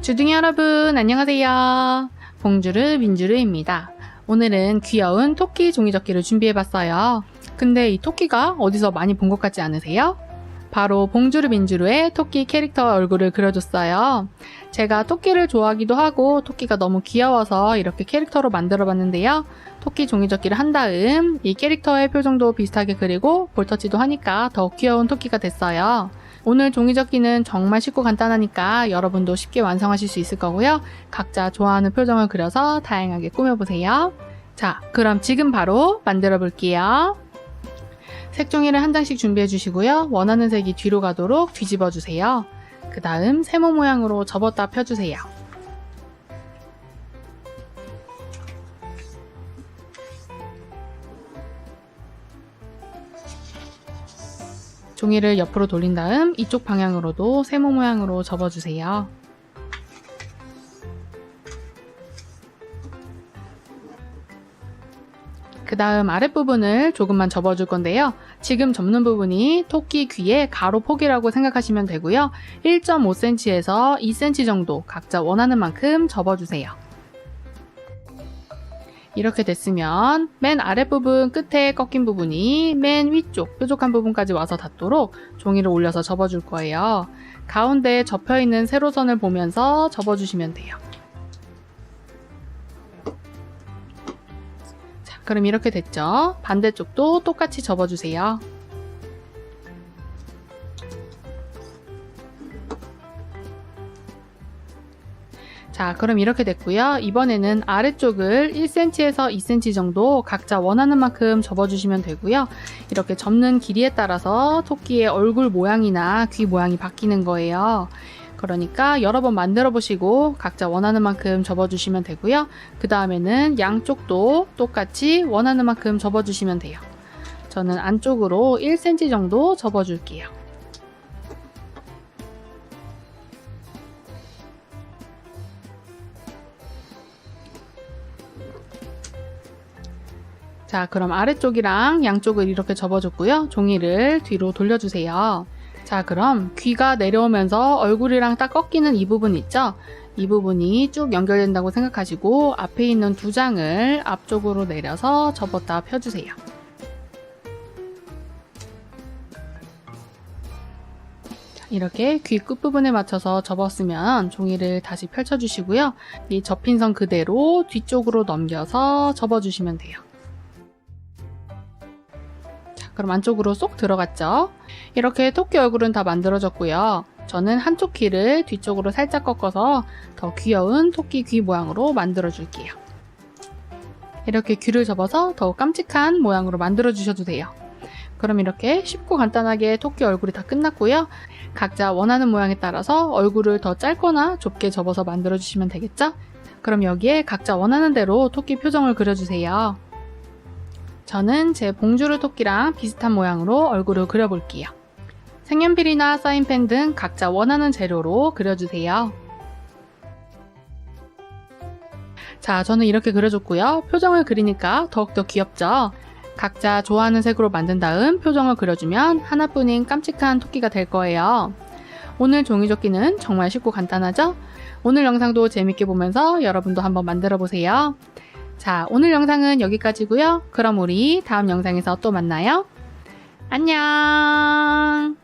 주둥이 여러분, 안녕하세요. 봉주르 민주르입니다. 오늘은 귀여운 토끼 종이접기를 준비해봤어요. 근데 이 토끼가 어디서 많이 본 것 같지 않으세요? 바로 봉주르 민주르의 토끼 캐릭터 얼굴을 그려줬어요. 제가 토끼를 좋아하기도 하고 토끼가 너무 귀여워서 이렇게 캐릭터로 만들어봤는데요. 토끼 종이접기를 한 다음 이 캐릭터의 표정도 비슷하게 그리고 볼터치도 하니까 더욱 귀여운 토끼가 됐어요. 오늘 종이접기는 정말 쉽고 간단하니까 여러분도 쉽게 완성하실 수 있을 거고요. 각자 좋아하는 표정을 그려서 다양하게 꾸며보세요. 자, 그럼 지금 바로 만들어 볼게요. 색종이를 한 장씩 준비해 주시고요. 원하는 색이 뒤로 가도록 뒤집어 주세요. 그 다음 세모 모양으로 접었다 펴주세요. 종이를 옆으로 돌린 다음 이쪽 방향으로도 세모 모양으로 접어주세요. 그 다음 아랫부분을 조금만 접어줄 건데요. 지금 접는 부분이 토끼 귀의 가로 폭이라고 생각하시면 되고요. 1.5cm에서 2cm 정도 각자 원하는 만큼 접어주세요. 이렇게 됐으면 맨 아랫부분 끝에 꺾인 부분이 맨 위쪽 뾰족한 부분까지 와서 닿도록 종이를 올려서 접어줄 거예요. 가운데 접혀있는 세로선을 보면서 접어주시면 돼요. 자, 그럼 이렇게 됐죠? 반대쪽도 똑같이 접어주세요. 자, 그럼 이렇게 됐고요. 이번에는 아래쪽을 1cm에서 2cm 정도 각자 원하는 만큼 접어주시면 되고요. 이렇게 접는 길이에 따라서 토끼의 얼굴 모양이나 귀 모양이 바뀌는 거예요. 그러니까 여러 번 만들어 보시고 각자 원하는 만큼 접어주시면 되고요. 그 다음에는 양쪽도 똑같이 원하는 만큼 접어주시면 돼요. 저는 안쪽으로 1cm 정도 접어줄게요. 자, 그럼 아래쪽이랑 양쪽을 이렇게 접어줬고요. 종이를 뒤로 돌려주세요. 자, 그럼 귀가 내려오면서 얼굴이랑 딱 꺾이는 이 부분 있죠? 이 부분이 쭉 연결된다고 생각하시고 앞에 있는 두 장을 앞쪽으로 내려서 접었다 펴주세요. 자, 이렇게 귀 끝부분에 맞춰서 접었으면 종이를 다시 펼쳐주시고요. 이 접힌 선 그대로 뒤쪽으로 넘겨서 접어주시면 돼요. 그럼 안쪽으로 쏙 들어갔죠? 이렇게 토끼 얼굴은 다 만들어졌고요. 저는 한쪽 귀를 뒤쪽으로 살짝 꺾어서 더 귀여운 토끼 귀 모양으로 만들어 줄게요. 이렇게 귀를 접어서 더 깜찍한 모양으로 만들어 주셔도 돼요. 그럼 이렇게 쉽고 간단하게 토끼 얼굴이 다 끝났고요. 각자 원하는 모양에 따라서 얼굴을 더 짧거나 좁게 접어서 만들어 주시면 되겠죠? 그럼 여기에 각자 원하는 대로 토끼 표정을 그려주세요. 저는 제 봉주르 토끼랑 비슷한 모양으로 얼굴을 그려볼게요. 색연필이나 사인펜 등 각자 원하는 재료로 그려주세요. 자, 저는 이렇게 그려줬고요. 표정을 그리니까 더욱더 귀엽죠? 각자 좋아하는 색으로 만든 다음 표정을 그려주면 하나뿐인 깜찍한 토끼가 될 거예요. 오늘 종이접기는 정말 쉽고 간단하죠? 오늘 영상도 재밌게 보면서 여러분도 한번 만들어 보세요. 자, 오늘 영상은 여기까지고요. 그럼 우리 다음 영상에서 또 만나요. 안녕!